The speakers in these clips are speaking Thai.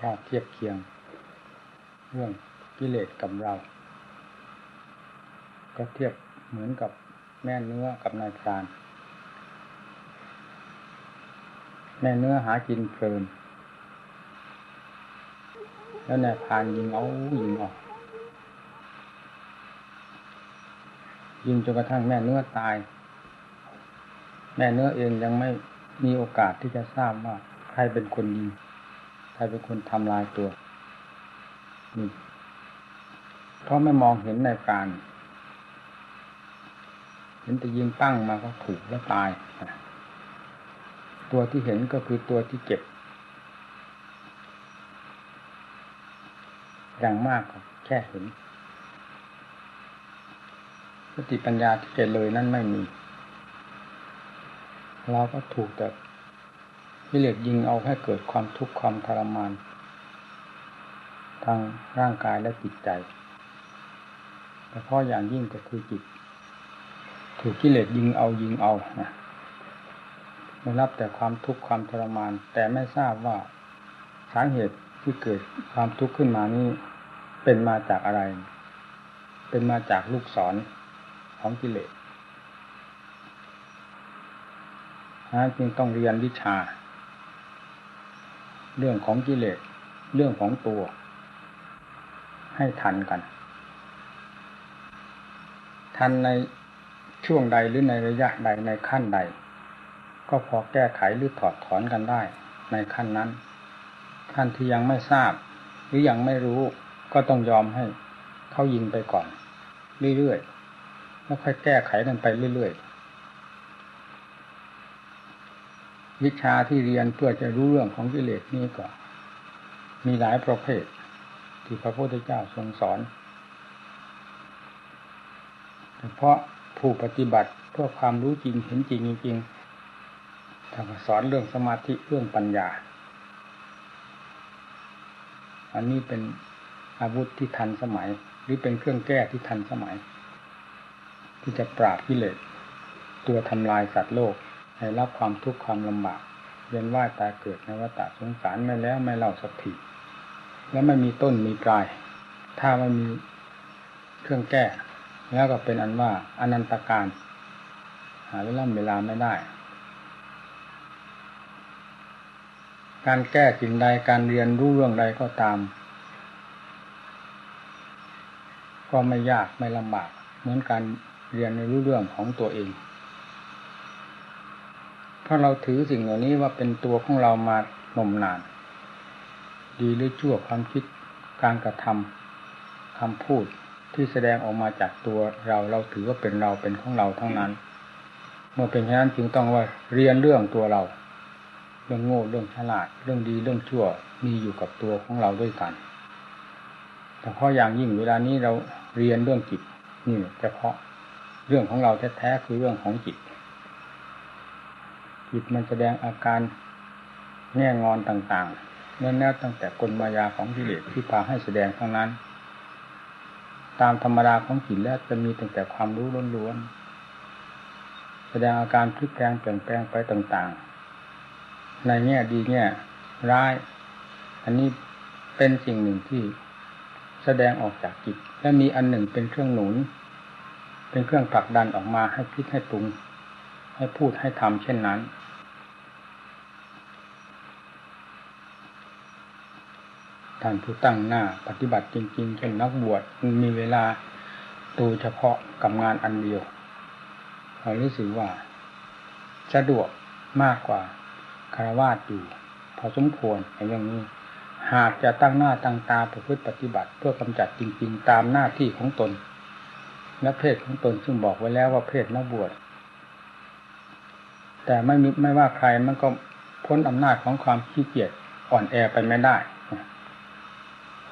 ถ้าเทียบเคียง เรื่องกิเลสกับเรา ก็เทียบเหมือนกับแม่เนื้อกับนายพราน แม่เนื้อหากินเพลิน แล้วนายพรานยิงเอายิงออก ยิงจนกระทั่งแม่เนื้อตาย แม่เนื้อเองยังไม่มีโอกาสที่จะทราบว่าใครเป็นคนยิง รเป็นคนทำลายตัวเพราะไม่มองเห็นในการ เห็นแต่ยิงปั้งมาก็ถูกแล้วตาย ตัวที่เห็นก็คือตัวที่เก็บ อย่างมากก็แค่เห็นสติปัญญาที่เกิดเลยนั่นไม่มี เราก็ถูกแต่ วิเลกยิงเอาให้เกิดความทุกข์ความทรมาน ทางร่างกายและจิตใจแต่พราะอย่างยิ่งก็คือจิต ถูกกิเลสยิงเอายิงเอาได้รับแต่ความทุกข์ความทรมาน แต่ไม่ทราบว่าสาเหตุที่เกิดความทุกข์ขึ้นมานี้เป็นมาจากอะไร เป็นมาจากลูกศรของกิเลสจึงต้องเรียนวิชา เรื่องของกิเลสเรื่องของตัว ให้ทันกัน ทันในช่วงใดหรือในระยะใดในขั้นใด ก็พอแก้ไขหรือถอดถอนกันได้ในขั้นนั้น ขั้นที่ยังไม่ทราบ หรือยังไม่รู้ก็ต้องยอมให้เขายิงไปก่อน เรื่อยๆแล้วค่อยแก้ไขกันไปเรื่อยๆ วิชาที่เรียนเพื่อจะรู้เรื่องของกิเลสนี้ก็มีหลายประเภท ที่พระพุทธเจ้าทรงสอนเฉพาะผู้ปฏิบัติเพื่อความรู้จริงเห็นจริงจริงท่านสอนเรื่องสมาธิเรื่องปัญญา อันนี้เป็นอาวุธที่ทันสมัย หรือเป็นเครื่องแก้ที่ทันสมัย ที่จะปราบกิเลสตัวทำลายสัตว์โลก ให้รับความทุกข์ความลำบากเวียนว่ายตายเกิดในวัฏสงสารไม่แล้วไม่เล่าสักทีแล้วไม่มีต้นมีปลาย ถ้าไม่มีเครื่องแก้ แล้วก็เป็นอันว่าอนันตการ หาเวลาเวลาไม่ได้ การแก้สิ่งใดการเรียนรู้เรื่องใดก็ตาม ก็ไม่ยากไม่ลำบากเหมือนการเรียนในรู้เรื่องของตัวเอง ราะเราถือสิ่งเหล่านี้ว่าเป็นตัวของเรามานมนาน ดีหรือชั่วความคิดการกระทำคำพูดที่แสดงออกมาจากตัวเราเราถือว่าเป็นเราเป็นของเราทั้งนั้น เมื่อเป็นเช่นนั้นจึงต้องว่าเรียนเรื่องตัวเราเรื่องโง่เรื่องฉลาด เรื่องดีเรื่องชั่วมีอยู่กับตัวของเราด้วยกันแต่เพราะอย่างยิ่งเวลานี้เราเรียนเรื่องจิตนี่เฉพาะเรื่องของเราแท้ๆคือเรื่องของจิต จิตมันแสดงอาการแง่งอนต่างๆเนื่องแน่ตั้งแต่กลมายาของกิเลสที่พาให้แสดงทั้งนั้น ตามธรรมดาของจิตแล้วจะมีตั้งแต่ความรู้ล้วนๆแสดงอาการพลิกแปลงเปลี่ยนแปลงไปต่างๆ ในแง่ดีแง่ร้าย อันนี้เป็นสิ่งหนึ่งที่แสดงออกจากจิต และมีอันหนึ่งเป็นเครื่องหนุน เป็นเครื่องผลักดันออกมาให้คิดให้ปรุง ให้พูดให้ทำเช่นนั้น ท่านผู้ตั้งหน้า ปฏิบัติจริงๆเช่นนักบวชมีเวลาตูเฉพาะกับงานอันเดียวเรารู้สึกว่าสะดวกมากกว่าคารวาสอยู่พอสมควรอย่างนี้ หากจะตั้งหน้าตั้งตาประพฤติปฏิบัติ เพื่อกำจัดจริง ๆ ตามหน้าที่ของตนและเพศของตนซึ่งบอกไว้แล้วว่าเพศนักบวชแต่ไม่มีไม่ว่าใครมันก็พ้นอำนาจของความขี้เกียจอ่อนแอไปไม่ได้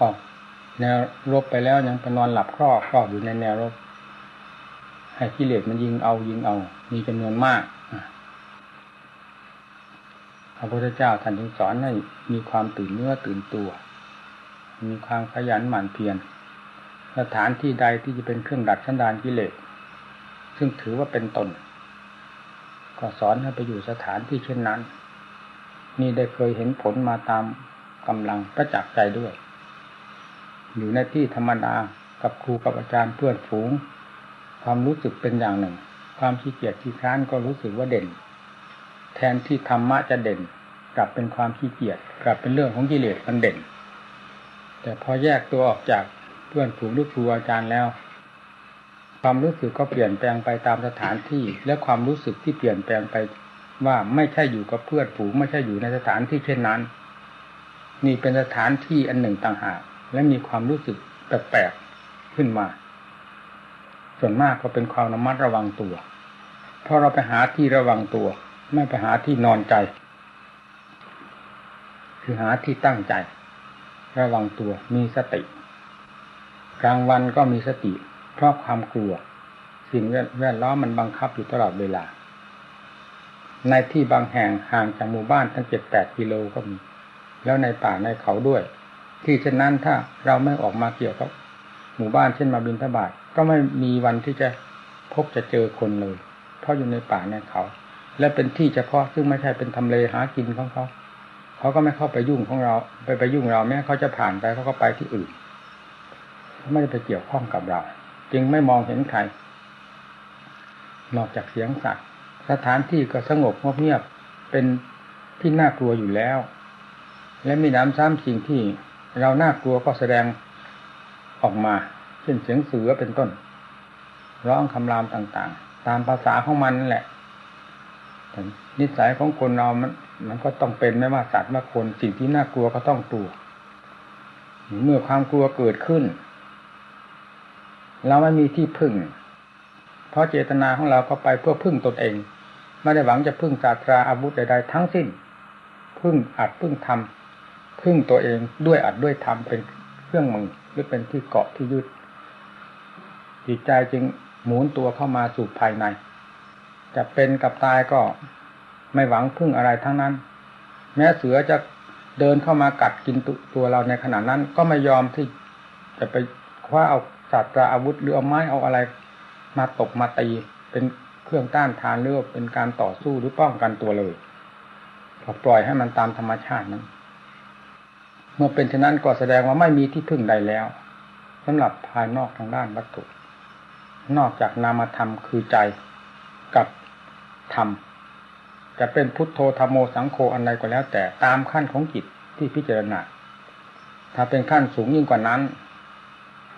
ออกแนวรบไปแล้วยังไปนอนหลับครอบครอบอยู่ในแนวรบให้กิเลสมันยิงเอายิงเอา มีจำนวนมากพระพุทธเจ้าท่านจึงสอนให้มีความตื่นเนื้อตื่นตัว มีความขยันหมั่นเพียรสถานที่ใดที่จะเป็นเครื่องดัดสันดานกิเลสซึ่งถือว่าเป็นตน ก็สอนให้ไปอยู่สถานที่เช่นนั้น นี่ได้เคยเห็นผลมาตามกำลังประจักษ์ใจด้วย อยู่ในที่ธรรมดากับครูกับอาจารย์เพื่อนฝูง ความรู้สึกเป็นอย่างหนึ่ง ความขี้เกียจขี้ค้านก็รู้สึกว่าเด่น แทนที่ธรรมะจะเด่น กลับเป็นความขี้เกียจกลับเป็นเรื่องของกิเลสมันเด่น แต่พอแยกตัวออกจากเพื่อนฝูงหรือครูอาจารย์แล้ว ความรู้สึกก็เปลี่ยนแปลงไปตามสถานที่ และความรู้สึกที่เปลี่ยนแปลงไปว่าไม่ใช่อยู่กับเพื่อนฝูงไม่ใช่อยู่ในสถานที่เช่นนั้น นี่เป็นสถานที่อันหนึ่งต่างหาก และมีความรู้สึกแปลกๆขึ้นมา ส่วนมากก็เป็นความระมัดระวังตัว เพราะเราไปหาที่ระวังตัว ไม่ไปหาที่นอนใจ คือหาที่ตั้งใจ ระวังตัวมีสติ กลางวันก็มีสติ เพราะความกลัว สิ่งแวดล้อมมันบังคับอยู่ตลอดเวลา ในที่บางแห่งห่างจากหมู่บ้านตั้งเจ็ดแปดกิโลก็มี แล้วในป่าในเขาด้วย ที่เช่นนั้นถ้าเราไม่ออกมาเกี่ยวกับหมู่บ้านเช่นมาบินทบาทก็ไม่มีวันที่จะพบจะเจอคนเลย เพราะอยู่ในป่าในเขา และเป็นที่เฉพาะซึ่งไม่ใช่เป็นทำเลหากินของเขาเขาก็ไม่เข้าไปยุ่งของเรา ไปไปยุ่งเราแม้เขาจะผ่านไปเขาก็ไปที่อื่นไม่ได้ไปเกี่ยวข้องกับเรา จึงไม่มองเห็นใครนอกจากเสียงสัตว์สถานที่ก็สงบเงียบเป็นที่น่ากลัวอยู่แล้ว และมีน้ำซ้ำสิ่งที่ เราน่ากลัวก็แสดงออกมา เช่นเสียงเสือเป็นต้น ร้องคำรามต่างๆ ตามภาษาของมันนั่นแหละนิสัยของคนเรามันมันก็ต้องเป็นไม่ว่าสัตว์ว่าคนสิ่งที่น่ากลัวก็ต้องกลัว เมื่อความกลัวเกิดขึ้น เราไม่มีที่พึ่ง เพราะเจตนาของเราก็ไปเพื่อพึ่งตนเอง ไม่ได้หวังจะพึ่งศาสตราอาวุธใดๆทั้งสิ้น พึ่งอัดพึ่งทำ พึ่งตัวเองด้วยอัดด้วยทำเป็นเครื่องมือหรือเป็นที่เกาะที่ยึดจิตใจจึงหมุนตัวเข้ามาสู่ภายใน จะเป็นกับตายก็ไม่หวังพึ่งอะไรทั้งนั้น แม้เสือจะเดินเข้ามากัดกินตัวเราในขณะนั้น ก็ไม่ยอมที่จะไปคว้าเอาศาสตราอาวุธหรือเอาไม้เอาอะไรมาตกมาตีเป็นเครื่องต้านทานหรือเป็นการต่อสู้หรือป้องกันตัวเลยปล่อยให้มันตามธรรมชาตินั้น เมื่อเป็นเช่นนั้นก็แสดงว่าไม่มีที่พึ่งใดแล้วสำหรับภายนอกทางด้านวัตถุ นอกจากนามธรรมคือใจกับธรรมจะเป็นพุทโธธรรมโมสังโฆอะไรก็แล้ว แต่ตามขั้นของจิตที่พิจารณาถ้าเป็นขั้นสูงยิ่งกว่านั้น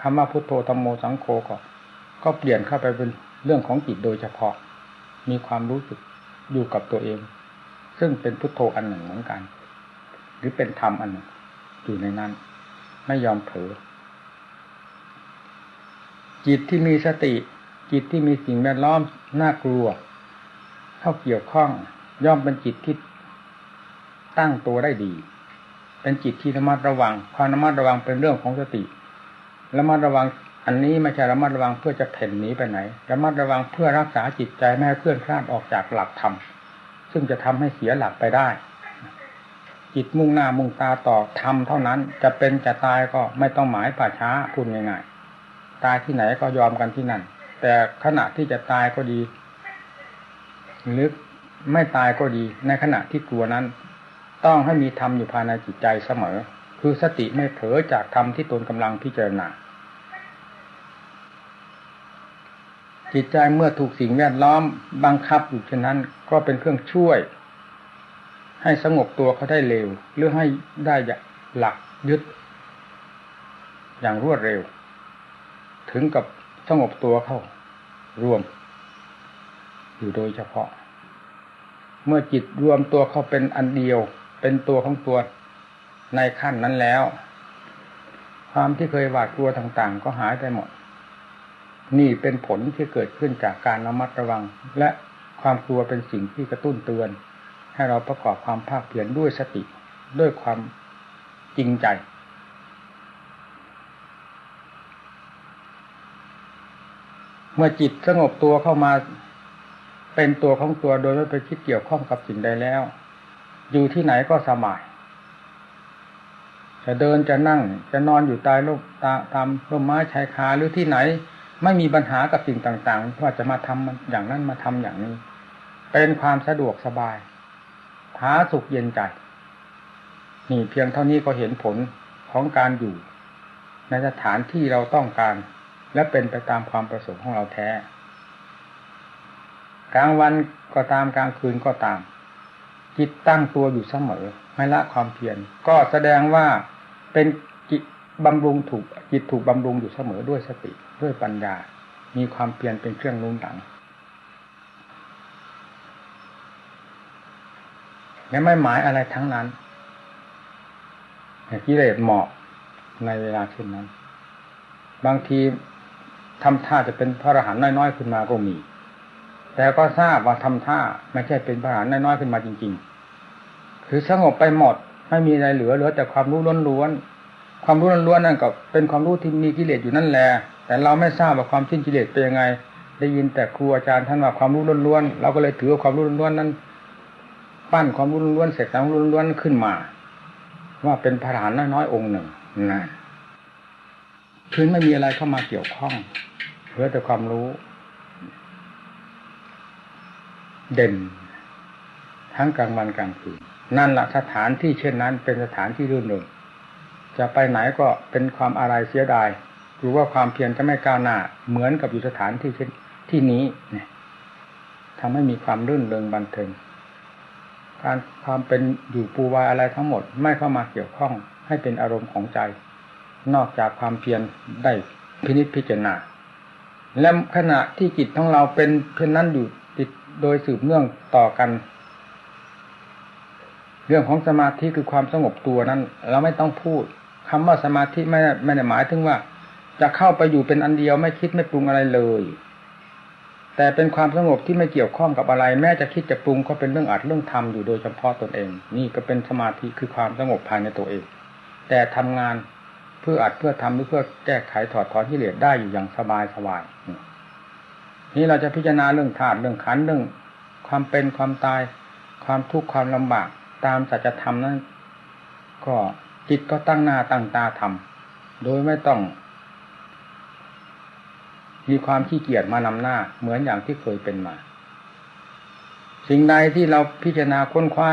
คำว่าพุทโธธรรมโมสังโฆก็ ก็เปลี่ยนเข้าไปเป็นเรื่องของจิตโดยเฉพาะ มีความรู้สึกอยู่กับตัวเอง ซึ่งเป็นพุทโธอันหนึ่งเหมือนกัน หรือเป็นธรรมอันหนึ่ง อยู่ในนั้น ไม่ยอมเผลอจิตที่มีสติ จิตที่มีสิ่งแวดล้อมน่ากลัว เข้าเกี่ยวข้อง ย่อมเป็นจิตที่ตั้งตัวได้ดี เป็นจิตที่ระมัดระวังความระมัดระวังเป็นเรื่องของสติระมัดระวังอันนี้ไม่ใช่ระมัดระวังเพื่อจะเพ่นหนีไปไหนระมัดระวังเพื่อรักษาจิตใจไม่ให้เคลื่อนคลาดออกจากหลักธรรมซึ่งจะทำให้เสียหลักไปได้ จิตมุ่งหน้ามุ่งตาต่อธรรมเท่านั้นจะเป็นจะตายก็ไม่ต้องหมายป่าช้าพูดง่ายๆตายที่ไหนก็ยอมกันที่นั่น แต่ขณะที่จะตายก็ดีหรือไม่ตายก็ดี ในขณะที่กลัวนั้น ต้องให้มีธรรมอยู่ภายในจิตใจเสมอ คือสติไม่เผลอจากธรรมที่ตนกำลังพิจารณาจิตใจเมื่อถูกสิ่งแวดล้อมบังคับอยู่เช่นนั้น ก็เป็นเครื่องช่วย ให้สงบตัวเขาได้เร็ว หรือให้ได้หลักยึด อย่างรวดเร็ว ถึงกับสงบตัวเข้า รวม อยู่โดยเฉพาะ เมื่อจิตรวมตัวเข้าเป็นอันเดียว เป็นตัวของตัวในขั้นนั้นแล้ว ความที่เคยหวาดกลัวต่างๆ ก็หายไปหมด นี่เป็นผลที่เกิดขึ้นจากการระมัดระวัง และความกลัวเป็นสิ่งที่กระตุ้นเตือน ให้เราประกอบความภาคเพียรด้วยสติด้วยความจริงใจ เมื่อจิตสงบตัวเข้ามาเป็นตัวของตัวโดยไม่ไปคิดเกี่ยวข้องกับสิ่งใดแล้ว อยู่ที่ไหนก็สบายจะเดินจะนั่งจะนอนอยู่ใต้ร่มตามร่มไม้ชายคาหรือที่ไหน ไม่มีปัญหากับสิ่งต่างๆว่าจะมาทำอย่างนั้นมาทำอย่างนี้ เป็นความสะดวกสบาย ผาสุขเย็นใจ นี่เพียงเท่านี้ก็เห็นผลของการอยู่ ในสถานที่เราต้องการ และเป็นไปตามความประสงค์ของเราแท้ กลางวันก็ตามกลางคืนก็ตาม จิตตั้งตัวอยู่เสมอไม่ละความเพียรก็แสดงว่าเป็นจิตบำรุงถูกจิตถูกบำรุงอยู่เสมอด้วยสติด้วยปัญญา มีความเพียรเป็นเครื่องนุ่นหลัง และไม่หมายอะไรทั้งนั้นกิเลสเหมาะในเวลาเช่นนั้น บางทีทำท่าจะเป็นพระอรหันต์น้อยๆขึ้นมาก็มี แต่ก็ทราบว่าทำท่าไม่ใช่เป็นพระอรหันต์น้อยๆขึ้นมาจริง ๆ คือสงบไปหมดไม่มีอะไรเหลือเหลือแต่ความรู้ล้วนๆความรู้ล้วนๆนั่นก็เป็นความรู้ที่มีกิเลสอยู่นั่นแหละแต่เราไม่ทราบว่าความสิ้นกิเลสเป็นยังไง ได้ยินแต่ครูอาจารย์ท่านว่าความรู้ล้วนๆเราก็เลยถือว่าความรู้ล้วนๆนั้น ปั้นความรู้ล้วนเสร็จความรู้ล้วนขึ้นมา ว่าเป็นพระอรหันน้อยๆองค์หนึ่งนะคือไม่มีอะไรเข้ามาเกี่ยวข้องเหลือแต่ความรู้ เด่น ทั้งกลางวันกลางคืนนั่นแหละสถานที่เช่นนั้น เป็นสถานที่รื่นเริงจะไปไหนก็เป็นความอะไรเสียดายหรือว่าความเพียรจะไม่ก้าวหน้า เหมือนกับอยู่สถานที่เช่นที่นี้เนี่ยทำให้มีความรื่นเริงบันเทิง การความเป็นอยู่ปูวายอะไรทั้งหมด ไม่เข้ามาเกี่ยวข้องให้เป็นอารมณ์ของใจ นอกจากความเพียรได้พินิจพิจารณาและขณะที่จิตของเราเป็นเช่นนั้นอยู่ติดโดยสืบเนื่องต่อกัน เรื่องของสมาธิคือความสงบตัวนั้น เราไม่ต้องพูดคำว่าสมาธิไม่ไม่ได้หมายถึงว่า จะเข้าไปอยู่เป็นอันเดียวไม่คิดไม่ปรุงอะไรเลย แต่เป็นความสงบที่ไม่เกี่ยวข้องกับอะไร แม้จะคิดจะปรุงก็เป็นเรื่องอัดเรื่องทำอยู่โดยเฉพาะตนเอง นี่ก็เป็นสมาธิคือความสงบภายในตัวเอง แต่ทำงานเพื่ออัดเพื่อทำหรือเพื่อแก้ไขถอดถอนที่เหลือได้อยู่อย่างสบายสบายนี่เราจะพิจารณาเรื่องธาตุเรื่องขันเรื่อง ความเป็นความตาย ความทุกข์ความลำบากตามสัจธรรมนั้น ก็จิตก็ตั้งหน้าตั้งตาทำโดยไม่ต้อง มีความขี้เกียจมานำหน้า เหมือนอย่างที่เคยเป็นมา สิ่งใดที่เราพิจารณาค้นคว้า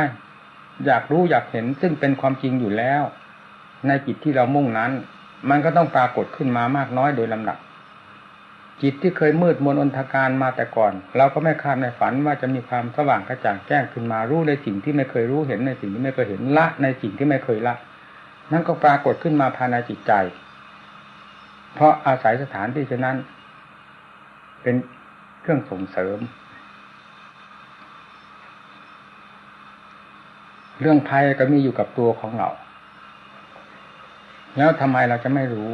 อยากรู้อยากเห็นซึ่งเป็นความจริงอยู่แล้ว ในจิตที่เรามุ่งนั้น มันก็ต้องปรากฏขึ้นมามากน้อยโดยลำดับ จิตที่เคยมืดมนอนทการมาแต่ก่อน เราก็ไม่คาดในฝันว่าจะมีความสว่างกระจ่างแจ้งขึ้นมารู้ในสิ่งที่ไม่เคยรู้เห็นในสิ่งที่ไม่เคยเห็นละในสิ่งที่ไม่เคยละนั่นก็ปรากฏขึ้นมาภายในจิตใจ เพราะอาศัยสถานที่เช่นนั้น เป็นเครื่องส่งเสริม เรื่องภัยก็มีอยู่กับตัวของเรา แล้วทำไมเราจะไม่รู้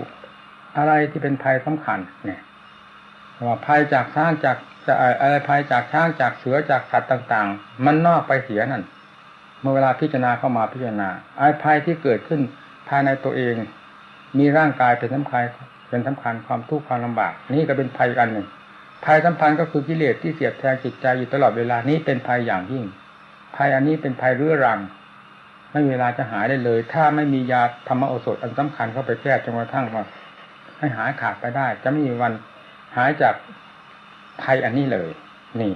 อะไรที่เป็นภัยสำคัญ เนี่ยว่าภัยจากช้างจากจะอะไรภัยจากช้างจากเสือจากสัตว์ต่าง ๆ มันนอกไปเสียนั่นเมื่อเวลาพิจารณาเข้ามาพิจารณาไอ้ภัยที่เกิดขึ้นภายในตัวเอง มีร่างกายเป็นสำคัญเป็นสำคัญความทุกข์ความลำบาก นี่ก็เป็นภัยอันหนึ่ง ภัยสัมพันธ์ก็คือกิเลสที่เสียบแทงจิตใจอยู่ตลอดเวลานี้เป็นภัยอย่างยิ่ง ภัยอันนี้เป็นภัยเรื้อรัง ไม่มีเวลาจะหายได้เลย ถ้าไม่มียาธรรมโอสถอันสำคัญเข้าไปแก้จนกระทั่งว่าให้หายขาดไปได้ จะไม่มีวันหายจากภัยอันนี้เลย นี่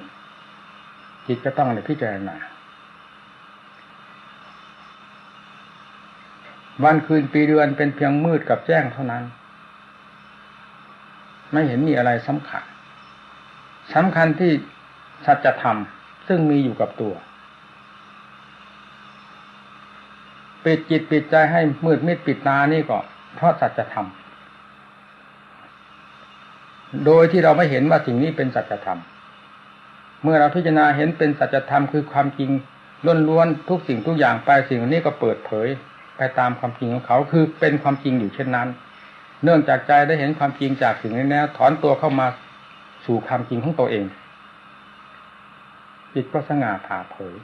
จิตก็ต้องในพิจารณาวันคืนปีเดือนเป็นเพียงมืดกับแจ้งเท่านั้น ไม่เห็นมีอะไรสำคัญ สำคัญที่สัจธรรมซึ่งมีอยู่กับตัว ปิดจิตปิดใจให้มืดมิดปิดตานี่ก็เพราะสัจธรรม โดยที่เราไม่เห็นว่าสิ่งนี้เป็นสัจธรรม เมื่อเราพิจารณาเห็นเป็นสัจธรรมคือความจริงล้วนๆทุกสิ่งทุกอย่างไปสิ่งนี้ก็เปิดเผยไปตามความจริงของเขาคือเป็นความจริงอยู่เช่นนั้น เนื่องจากใจได้เห็นความจริงจากสิ่งนี้แล้วถอนตัวเข้ามา สู่ความจริงของตัวเองจิตก็สง่าผ่าเผย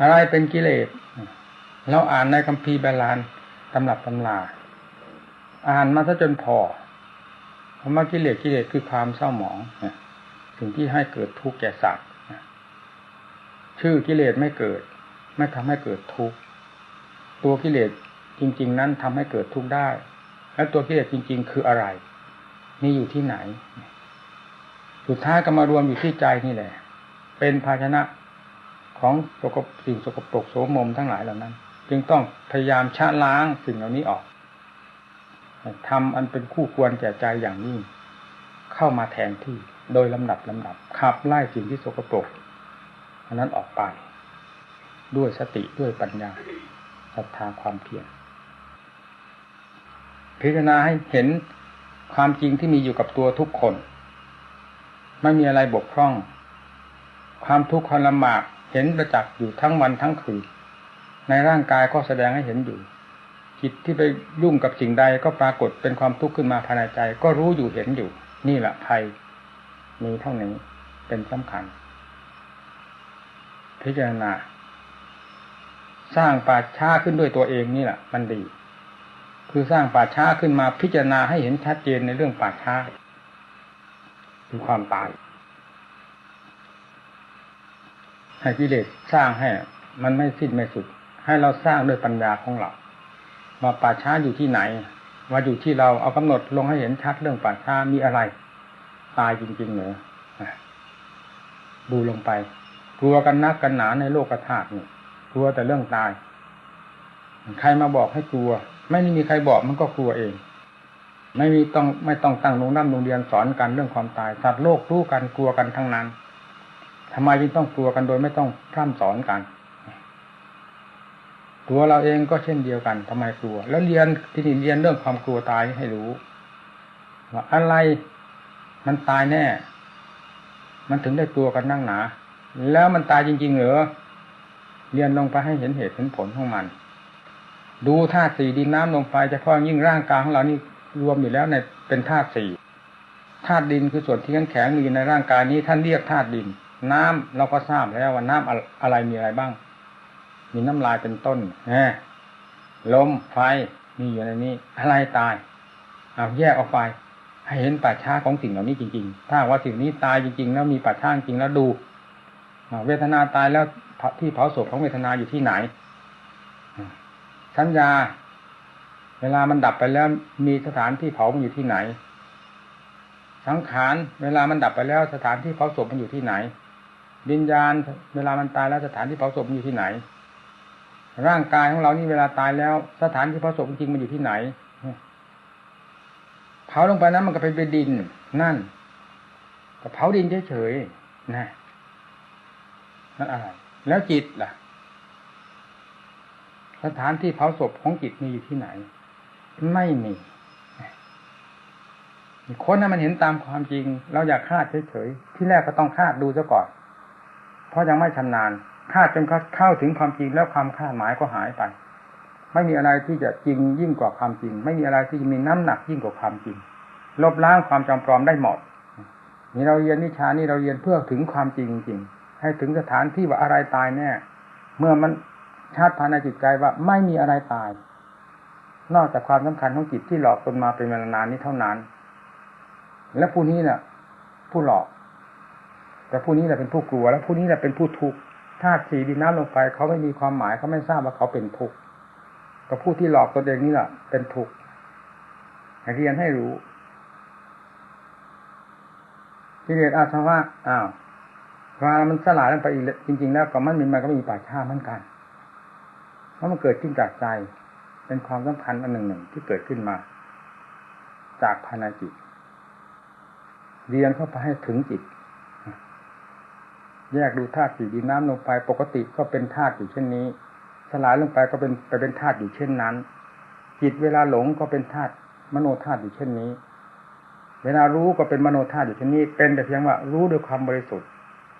อะไรเป็นกิเลสเราอ่านในคัมภีร์บาลานตำรับตำลาอ่านมาซะจนพอคำว่ากิเลสกิเลสคือความเศร้าหมองสิ่งที่ให้เกิดทุกข์แก่สัตว์ชื่อกิเลสไม่เกิด ไม่ทำให้เกิดทุกข์ตัวกิเลสจริง ๆ นั้นทำให้เกิดทุกข์ได้ แล้วตัวกิเลสจริง ๆ คืออะไร มีอยู่ที่ไหน สุดท้ายก็มารวมอยู่ที่ใจนี่แหละ เป็นภาชนะของสกปสิ่งสกปรกโสมมทั้งหลายเหล่านั้น จึงต้องพยายามชะล้างสิ่งเหล่านี้ออกทำอันเป็นคู่ควรแก่ใจอย่างยิ่งเข้ามาแทนที่โดยลำดับลำดับขับไล่สิ่งที่สกปรกอันนั้นออกไป ด้วยสติด้วยปัญญาศรัทธาความเพียร พิจารณาให้เห็นความจริงที่มีอยู่กับตัวทุกคน ไม่มีอะไรบกพร่อง ความทุกข์ความลำบากเห็นประจักษ์อยู่ทั้งวันทั้งคืนในร่างกายก็แสดงให้เห็นอยู่จิตที่ไปยุ่งกับสิ่งใดก็ปรากฏเป็นความทุกข์ขึ้นมาภายในใจ ก็รู้อยู่เห็นอยู่ นี่แหละภัยมีเท่านี้เป็นสำคัญ พิจารณา สร้างป่าช้าขึ้นด้วยตัวเองนี่แหละ มันดี คือสร้างป่าช้าขึ้นมาพิจารณาให้เห็นชัดเจนในเรื่องป่าช้าคือความตาย ให้กิเลสสร้างให้ มันไม่สิ้นไม่สุด ให้เราสร้างด้วยปัญญาของเราว่าป่าช้าอยู่ที่ไหน ว่าอยู่ที่เราเอากำหนดลงให้เห็นชัดเรื่องป่าช้ามีอะไร ตายจริงๆเหรอดูลงไปกลัวกันนักกันหนาในโลกธาตุนี่กลัวแต่เรื่องตาย ใครมาบอกให้กลัว ไม่มีใครบอกมันก็กลัวเอง ไม่มีต้องไม่ต้องตั้งโรงน้ำโรงเรียนสอนกันเรื่องความตายสัตว์โลกรู้กันกลัวกันทั้งนั้นทำไมจึงต้องกลัวกันโดยไม่ต้องพร่ำสอนกัน ตัวเราเองก็เช่นเดียวกันทำไมกลัว แล้วเรียนที่นี่เรียนเรื่องความกลัวตายให้รู้ว่าอะไรมันตายแน่ มันถึงได้ตัวกันนั่งหนา แล้วมันตายจริง ๆ เหรอเรียนลงไปให้เห็นเหตุเห็นผลของมัน ดูธาตุสี่ดินน้ำลมไฟเฉพาะยิ่งร่างกายของเรานี่รวมอยู่แล้วในเป็นธาตุสี่ธาตุดินคือส่วนที่แข็งแข็งมีในร่างกายนี้ท่านเรียกธาตุดิน น้ำเราก็ทราบแล้วว่าน้ำอะไรมีอะไรบ้าง มีน้ำลายเป็นต้นแหลมไฟมีอยู่ในนี้ อะไรตายเอาแยกออกไป ให้เห็นป่าช้าของสิ่งเหล่านี้จริงๆ ถ้าว่าสิ่งนี้ตายจริงๆ แล้วมีป่าช้าจริงแล้วดูเวทนาตายแล้วที่เผาศพของเวทนาอยู่ที่ไหน สัญญา เวลามันดับไปแล้ว มีสถานที่เผามันอยู่ที่ไหน สังขารเวลามันดับไปแล้ว สถานที่เผาศพมันอยู่ที่ไหนวิญญาณ เวลามันตายแล้วสถานที่เผาศพมันอยู่ที่ไหน ร่างกายของเรานี่เวลาตายแล้ว สถานที่เผาศพจริงมันอยู่ที่ไหนเผาลงไปนั้นมันก็เป็นดินนั่นก็เผาดินเฉยๆนะนั่นอะไรแล้วจิตล่ะ สถานที่เผาศพของจิตมีอยู่ที่ไหน ไม่มีคนนั้นมันเห็นตามความจริง เราอยากคาดเฉยๆที่แรกก็ต้องคาดดูซะก่อน เพราะยังไม่ชำนาญคาดจนเข้าถึงความจริงแล้วความคาดหมายก็หายไป ไม่มีอะไรที่จะจริงยิ่งกว่าความจริง ไม่มีอะไรที่จะมีน้ำหนักยิ่งกว่าความจริง ลบล้างความจำปลอมได้หมดนี่เราเรียนวิชานี่เราเรียนเพื่อถึงความจริงจริงให้ถึงสถานที่ว่าอะไรตายแน่ เมื่อมัน ชาติภายในจิตใจว่าไม่มีอะไรตาย นอกจากความสำคัญของจิตที่หลอกตนมาเป็นเวลานานนี้เท่านั้น และผู้นี้น่ะ ผู้หลอก แต่ผู้นี้แหละเป็นผู้กลัว และผู้นี้แหละเป็นผู้ทุกข์ธาตุสีดินน้ำลงไปเขาไม่มีความหมายเขาไม่ทราบว่าเขาเป็นทุกข์ก็ผู้ที่หลอกตัวเองนี่แหละเป็นทุกข์เรียนให้รู้กิเลสอาสวะอ้าวเวลามันสลายลงไปอีกจริง ๆ แล้วก็มันมีมันก็มีป่าช้าเหมือนกัน ราะมันเกิดขึ้นจากใจ เป็นความสัมพันธ์อันหนึ่งหนึ่งที่เกิดขึ้นมา จากภายในจิต เรียนเข้าไปให้ถึงจิต แยกดูธาตุสีดินน้ำลงไป ปกติก็เป็นธาตุอยู่เช่นนี้ สลายลงไปก็เป็นไปเป็นธาตุอยู่เช่นนั้น จิตเวลาหลงก็เป็นธาตุมโนธาตุอยู่เช่นนี้ เวลารู้ก็เป็นมโนธาตุอยู่เช่นนี้ เป็นแต่เพียงว่ารู้ด้วยความบริสุทธิ์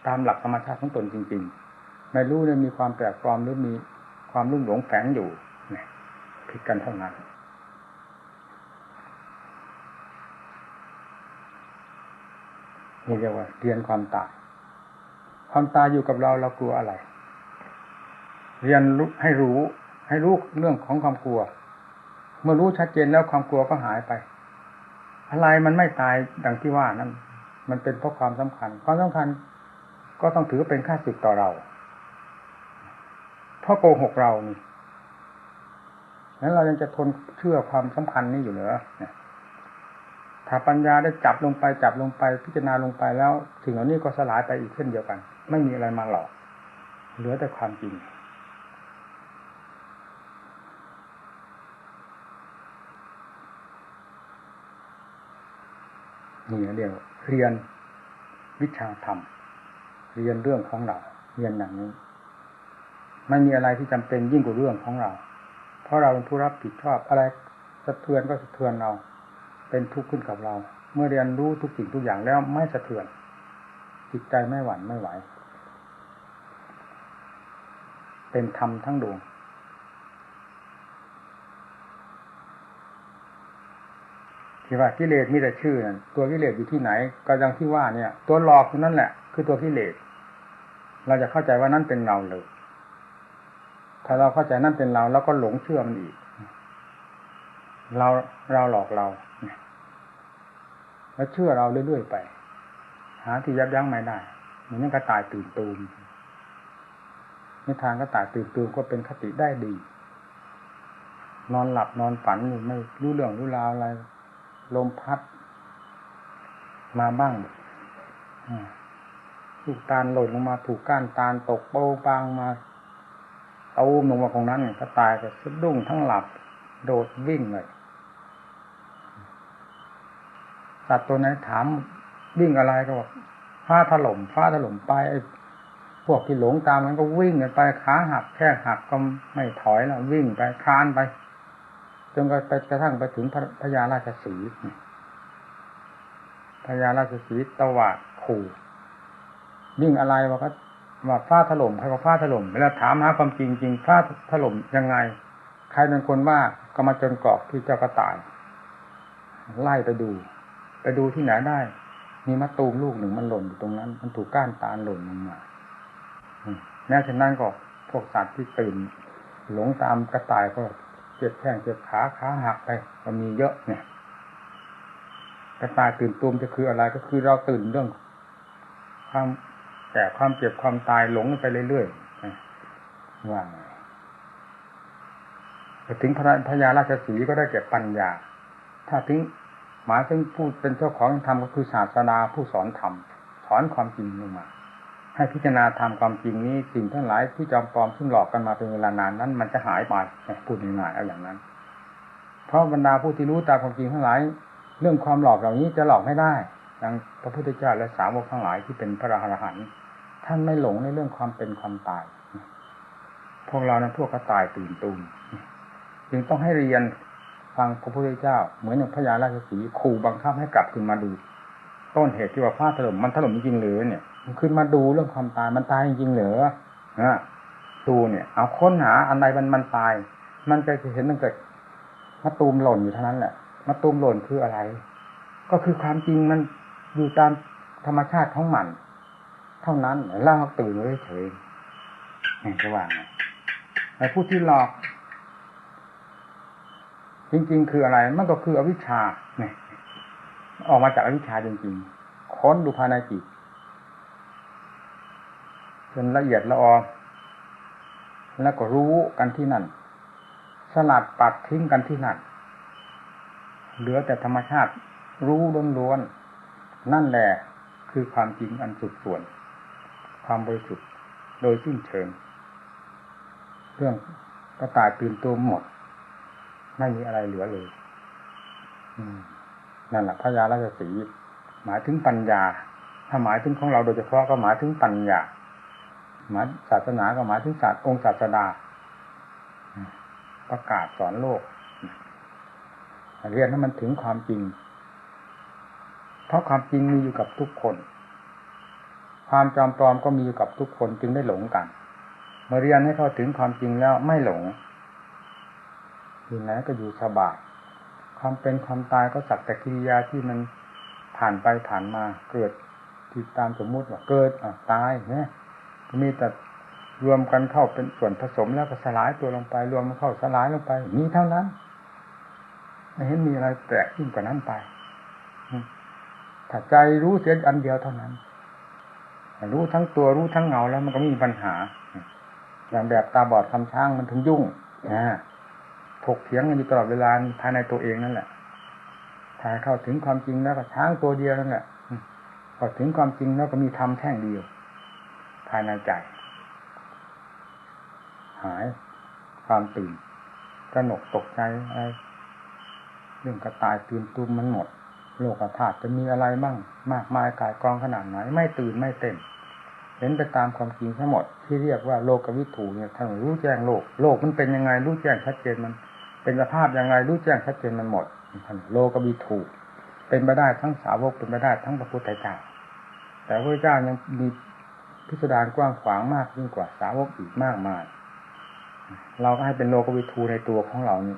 ตามหลักธรรมชาติของตนจริง ๆ ไม่รู้เนี่ยมีความแปลกปลอมหรือมี ความรุ่มหลงแฝงอยู่ผิดกันเท่านั้น นี่เรียกว่าเรียนความตาย ความตายอยู่กับเราเรากลัวอะไร เรียนรู้ให้รู้ ให้รู้เรื่องของความกลัว เมื่อรู้ชัดเจนแล้วความกลัวก็หายไป อะไรมันไม่ตายดังที่ว่านั้น มันเป็นเพราะความสำคัญ ความสำคัญก็ต้องถือเป็นค่าศึกต่อเรา เพราะโกหกเรานี่นั้นเรายังจะทนเชื่อความสัมพันธ์นี้อยู่เหรอถ้าปัญญาได้จับลงไปจับลงไปพิจารณาลงไปแล้วถึงเหล่านี้ก็สลายไปอีกเช่นเดียวกัน ไม่มีอะไรมาหลอก เหลือแต่ความจริงนี่เดียวเรียนวิชาธรรม เรียนเรื่องของเรา เรียนอย่างนี้ ไม่มีอะไรที่จำเป็นยิ่งกว่าเรื่องของเรา เพราะเราเป็นผู้รับผิดชอบอะไรสะเทือนก็สะเทือนเรา เป็นทุกข์ขึ้นกับเรา เมื่อเรียนรู้ทุกสิ่งทุกอย่างแล้วไม่สะเทือน จิตใจไม่หวั่นไม่ไหว เป็นธรรมทั้งดวงที่ว่ากิเลสมีแต่ชื่อนั่นตัวกิเลสอยู่ที่ไหน ก็ยังที่ว่าเนี่ย ตัวหลอกนั่นแหละ คือตัวกิเลสเราจะเข้าใจว่านั่นเป็นเราเลย ถ้าเราเข้าใจนั่นเป็นเราแล้วก็หลงเชื่อมันอีก เราเราหลอกเราแล้วเชื่อเราเรื่อยๆไป หาที่ยับยั้งไม่ได้เหมือนกระต่ายตื่นตูมนิทานกระต่ายตื่นตูมก็เป็นคติได้ดี นอนหลับนอนฝันอยู่ไม่รู้เรื่องรู้ราวอะไร ลมพัด มาบ้างลูกตาลหล่นลงมาถูกก้านตาลตกโป้ปางมา ตูมลงมาตรงนั้นกระต่ายก็สะดุ้งทั้งหลับ โดดวิ่งเลยสัตว์ตัวไหนถามวิ่งอะไรก็บอกฟ้าถล่มฟ้าถล่มไปไอ้พวกที่หลงตามมันก็วิ่งกันไปขาหักแค่หักก็ไม่ถอยแล้ววิ่งไปคลานไปจนไปกระทั่งไปถึงพญาราชสีพญาราชสีตวาดขู่วิ่งอะไรวะก็ ว่าฟ้าถล่มใครก็ฟ้าถล่มเวลาถามหาความจริงจริงฟ้าถล่มยังไง ใครเป็นคนว่าก็มาจนกรอกที่เจ้ากระต่าย ไล่ไปดู ไปดูที่ไหนได้ มีมะตูมลูกหนึ่งมันหล่นอยู่ตรงนั้น มันถูกก้านตาลหล่นลงมาแม้ฉะนั้นก็พวกสัตว์ที่ตื่น หลงตามกระต่ายก็เจ็บแข้งเจ็บขาขาหักไปก็มีเยอะเนี่ยกระต่ายตื่นตูมจะคืออะไรก็คือเราตื่นเรื่องความ แก่ความเจ็บความตายหลงไปเรื่อยๆว่าไงถึงพระพญาราชสีก็ได้แก่ปัญญา ถ้าถึงหมายถึงผู้เป็นเจ้าของธรรมก็คือศาสดาผู้สอนธรรมสอนความจริงลงมา ให้พิจารณาธรรมความจริงนี้สิ่งทั้งหลายที่จอมปลอมซึ่งหลอกกันมาเป็นเวลานานนั้น มันจะหายไปพูดง่ายๆเอาอย่างนั้น เพราะบรรดาผู้ที่รู้ตามความจริงทั้งหลาย เรื่องความหลอกเหล่านี้จะหลอกไม่ได้ดังพระพุทธเจ้าและสาวกทั้งหลายที่เป็นพระอรหันต์ ท่านไม่หลงในเรื่องความเป็นความตาย พวกเรานั้นพวกกระต่ายตื่นตูมจึงต้องให้เรียนฟังพระพุทธเจ้า เหมือนอย่างพญาราชสีขู่บังคับให้กลับขึ้นมาดู ต้นเหตุที่ว่าฟ้าถล่มมันถล่มจริงหรือเนี่ยมันขึ้นมาดูเรื่องความตายมันตายจริงหรือนะดูเนี่ย เอาค้นหาอันใดมันมันตาย มันจะเห็นตั้งแต่มะตูมหล่นอยู่เท่านั้นแหละมะตูมหล่นคืออะไร ก็คือความจริงมันอยู่ตามธรรมชาติของมัน เท่านั้นแล้วเราตื่นเฉยนี่จะว่างแต่ผู้ที่หลอก จริง ๆ คืออะไร มันก็คืออวิชชาเนี่ยออกมาจากอวิชชาจริงๆ ค้นดูภายในจิตจนละเอียดละออแล้วก็รู้กันที่นั่น สลัดปัดทิ้งกันที่นั่น เหลือแต่ธรรมชาติรู้ล้วนๆ นั่นแหละคือความจริงอันสุดส่วน ความบริสุทธิ์โดยสิ้นเชิง เรื่องกระต่ายตื่นตัวหมด ไม่มีอะไรเหลือเลยนั่นแหละพระยาราชสีหมายถึงปัญญา ถ้าหมายถึงของเราโดยเฉพาะก็หมายถึงปัญญาหมายศาสนาก็หมายถึงศาสตร์องค์ศาสดา ประกาศสอนโลก เรียนให้มันถึงความจริง เพราะความจริงมีอยู่กับทุกคน ความจอมปลอมก็มีอยู่กับทุกคนจึงได้หลงกัน เมื่อเรียนให้เข้าถึงความจริงแล้วไม่หลงอยู่ไหนก็อยู่สบายความเป็นความตายก็สักแต่กิริยาที่มันผ่านไปผ่านมาเกิดที่ตามสมมุติว่าเกิดอะตายเนี่ยมีแต่รวมกันเข้าเป็นส่วนผสมแล้วก็สลายตัวลงไป รวมมันเข้าสลายลงไปมีเท่านั้นไม่เห็นมีอะไรแปลกยิ่งกว่านั้นไปถ้าใจรู้เสียอันเดียวเท่านั้น รู้ทั้งตัวรู้ทั้งเงาแล้วมันก็ไม่มีปัญหา อย่างแบบตาบอดคำช้างมันถึงยุ่งนะถกเถียงกันอยู่ตลอดเวลาภายในตัวเองนั่นแหละถ้าเข้าถึงความจริงแล้วก็ช้างตัวเดียวนั่นแหละพอถึงความจริงแล้วก็มีธรรมแท่งเดียว ภายในใจหายความตื่นกระหนกตกใจอะไรเรื่องกระต่ายตื่นตุ้มมันหมด โลกธาตุจะมีอะไรบ้าง มากมายกายกองขนาดไหนไม่ตื่นไม่เต้น เห็นไปตามความจริงทั้งหมดที่เรียกว่าโลกวิถูเนี่ยท่านรู้แจ้งโลก โลกมันเป็นยังไงรู้แจ้งชัดเจนมัน เป็นสภาพยังไงรู้แจ้งชัดเจนมันหมดท่านโลกวิถูเป็นไปได้ทั้งสาวกเป็นไปได้ทั้งพระพุทธเจ้าแต่พระเจ้ายังมีพิสดารกว้างขวางมากยิ่งกว่าสาวกอีกมากมาย เราก็ให้เป็นโลกวิทูในตัวของเรานี่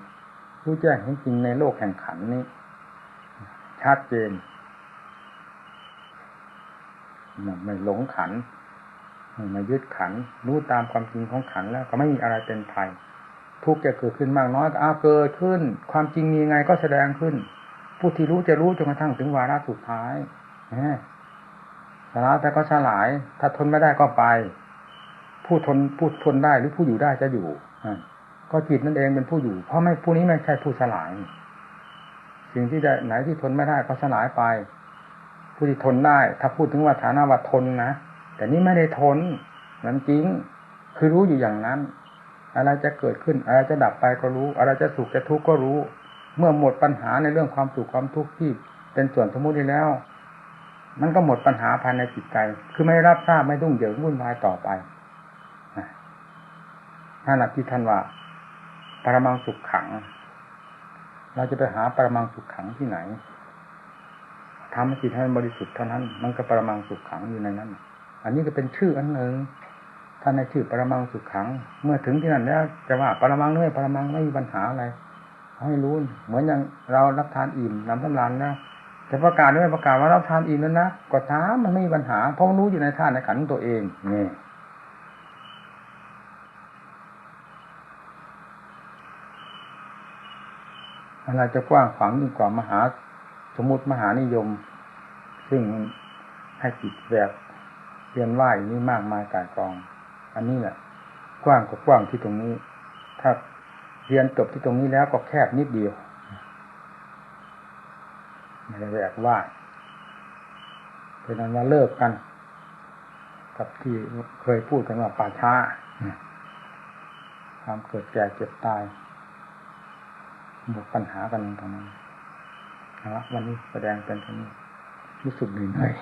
รู้แจ้งเห็นจริงในโลกแห่งขันนี้ชัดเจนไม่หลงขัน ม่ยึดขันรู้ตามความจริงของขันแล้วก็ไม่มีอะไรเป็นภัยทุกข์จะเกิดขึ้นมากน้อยก็อาเกิดขึ้น ความจริงมีไงก็แสดงขึ้น ผู้ที่รู้จะรู้จนกระทั่งถึงวาระสุดท้ายสลายแต่ก็สลาย ถ้าทนไม่ได้ก็ไป ผู้ทนผู้ทนได้หรือผู้อยู่ได้จะอยู่ก็จิตนั่นเองเป็นผู้อยู่ เพราะไม่ผู้นี้ไม่ใช่ผู้สลาย สิ่งที่ได้ไหนที่ทนไม่ได้ก็สลายไป ผู้ที่ทนได้ ถ้าพูดถึงว่าฐานะว่าทนนะ แต่นี่ไม่ได้ทนนั้นจริง คือรู้อยู่อย่างนั้น อะไรจะเกิดขึ้น อะไรจะดับไปก็รู้ อะไรจะสุขจะทุกข์ก็รู้ เมื่อหมดปัญหาในเรื่องความสุขความทุกข์ที่เป็นส่วนสมมติแล้ว มันก็หมดปัญหาภายในจิตใจ คือไม่รับทราบไม่ดุ้งเหยิงวุ่นวายต่อไปนั่นแหละที่ท่านว่าปรมังสุขขัง เราจะไปหาปรมังสุขขังที่ไหนทำให้จิตให้บริสุทธิ์เท่านั้น มันก็ปรมังสุขขังอยู่ในนั้น อันนี้ก็เป็นชื่ออันหนึ่งท่านในชื่อปรมังสุขขัง เมื่อถึงที่นั่นแล้วจะว่าปรมังด้วยปรมังไม่มีปัญหาอะไรให้รู้เหมือนอย่างเรารับทานอิ่มนำสำรานนะแต่ประกาศด้วยประกาศว่ารับทานอิ่มแล้วนะก็ถามมันไม่มีปัญหาเพราะรู้อยู่ในท่านในขันตัวเองนี่อะไรจะกว้างขวางยิ่งกว่ามหาสมมติมหานิยม ซึ่งให้จิตแบบ เรียนว่าอย่างนี้มากมายกายกอง อันนี้แหละกว้างก็กว้างที่ตรงนี้ ถ้าเรียนจบที่ตรงนี้แล้วก็แคบนิดเดียวไม่ได้แหวกว่าเป็นนั้นว่าเลิกกัน กับที่เคยพูดกันว่าป่าช้าความเกิดแก่เจ็บตายหมดปัญหากันตรงนั้นนะวันนี้แสดงเป็นตรงนี้รู้สึกเหน่อย